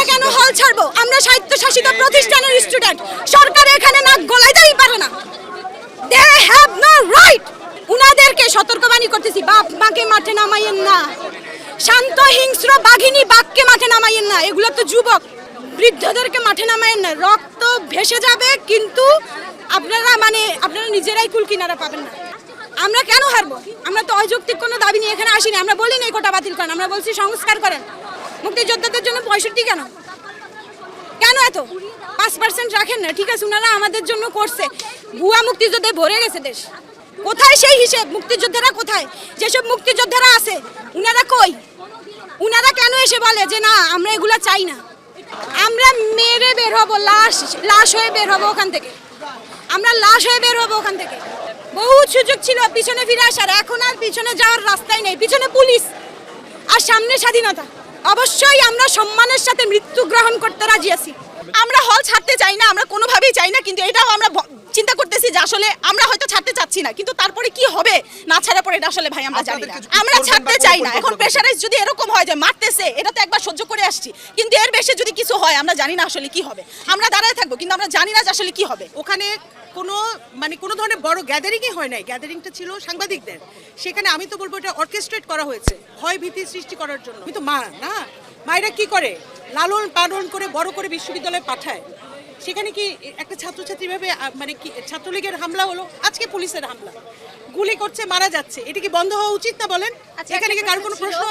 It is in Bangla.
আমরা কেন হল ছাড়বো? আমরা স্বায়ত্তশাসিত প্রতিষ্ঠানের স্টুডেন্ট সরকার এখানে নাক গলাইতেই পারে না। দে হ্যাভ নো রাইট উনাদেরকে সতর্কবাণী করতেছি, বাপ মাকে মাঠে নামাইয়েন না। শান্ত, হিংস্র, বাঘিনী বাঘকে মাঠে নামাইয়েন না। এগুলো তো যুবক। বৃদ্ধদেরকে মাঠে নামাইয়েন না। রক্ত ভেসে যাবে, কিন্তু আপনারা মানে আপনারা নিজেরাই কুল কিনারা পাবেন না। আমরা কেন হারবো? আমরা তো অযৌক্তিক কোনো দাবি নিয়ে এখানে আসিনি। আমরা বলি না এই কোটা বাতিল করেন। আমরা বলছি সংস্কার করেন। মুক্তিযোদ্ধাদের জন্য পঁয়ষট্টি কেন? কেন এত? পাঁচ পার্সেন্ট রাখেন না, ঠিক আছে ওনারা আমাদের জন্য করছে। ভুয়া মুক্তিযোদ্ধায় ভরে গেছে দেশ। কোথায় সেই হিসেব? মুক্তিযোদ্ধারা কোথায়? যেসব মুক্তিযোদ্ধারা আছে, উনারা কই? উনারা কেন এসে বলে যে, না, আমরা এগুলো চাই না আমরা মেরে বের হব, লাশ লাশ হয়ে বের হব ওখান থেকে। আমরা লাশ হয়ে বের হব ওখান থেকে। বহু সুযোগ ছিল, পিছনে ফিরে আসার। এখন আর পিছনে যাওয়ার রাস্তাই নেই। পিছনে পুলিশ। আর সামনে স্বাধীনতা। অবশ্যই আমরা সম্মানের সাথে মৃত্যু গ্রহণ করতে রাজি আছি। আমরা হল ছাড়তে চাই না আমরা কোনোভাবেই চাই না কিন্তু এটাও আমরা চিন্তা করতেছি যে আসলে আমরা হয়তো ছাড়তে চাচ্ছি না কিন্তু তারপরে কি হবে? না ছাড়া পরে এটা আসলে ভাই আমরা জানি না। আমরা ছাড়তে চাই না। এখন প্রেশারাইজ যদি এরকম হয় যে মারতেছে এটা তো আসছি। কিন্তু এর বেশি যদি কিছু হয় আমরা জানি না আসলে কি হবে। আমরা দাঁড়ায় থাকব কিন্তু আমরা জানি না যে আসলে কি হবে। ওখানে কোনো মানে কোনো ধরনের বড় গ্যাদারিংই হয় নাই। গ্যাদারিংটা ছিল সাংবাদিকদের। সেখানে আমি তো বলব এটা অর্কেস্ট্রেট করা হয়েছে ভয় ভীতি সৃষ্টি করার জন্য। কিন্তু মা না মায়েরা কি করে? লালন পালন করে বড় করে বিশ্ববিদ্যালয়ে পাঠায়। সেখানে কি একটা ছাত্রছাত্রী ভাবে মানে কি ছাত্রলীগের হামলা হলো? আজকে পুলিশের হামলা। গুলি করছে মারা যাচ্ছে। এটা কি বন্ধ হওয়া উচিত না বলেন? এখানে কি কারও কোনো প্রশ্ন